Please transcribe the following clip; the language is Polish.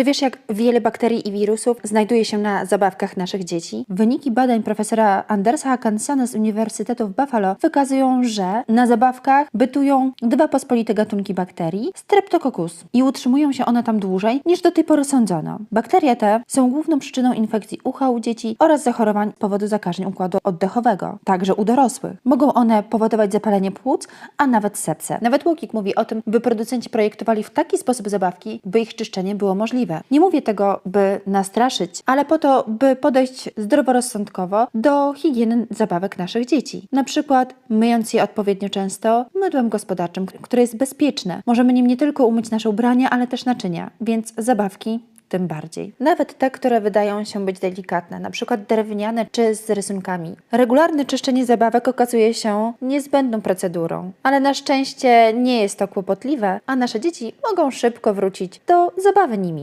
Czy wiesz, jak wiele bakterii i wirusów znajduje się na zabawkach naszych dzieci? Wyniki badań profesora Andersa Hakansona z Uniwersytetu w Buffalo wykazują, że na zabawkach bytują dwa pospolite gatunki bakterii, Streptococcus, i utrzymują się one tam dłużej niż do tej pory sądzono. Bakterie te są główną przyczyną infekcji ucha u dzieci oraz zachorowań powodu zakażeń układu oddechowego, także u dorosłych. Mogą one powodować zapalenie płuc, a nawet sepsę. Nawet Łukik mówi o tym, by producenci projektowali w taki sposób zabawki, by ich czyszczenie było możliwe. Nie mówię tego, by nastraszyć, ale po to, by podejść zdroworozsądkowo do higieny zabawek naszych dzieci. Na przykład myjąc je odpowiednio często mydłem gospodarczym, które jest bezpieczne. Możemy nim nie tylko umyć nasze ubrania, ale też naczynia, więc zabawki tym bardziej. Nawet te, które wydają się być delikatne, przykład drewniane czy z rysunkami. Regularne czyszczenie zabawek okazuje się niezbędną procedurą, ale na szczęście nie jest to kłopotliwe, a nasze dzieci mogą szybko wrócić do zabawy nimi.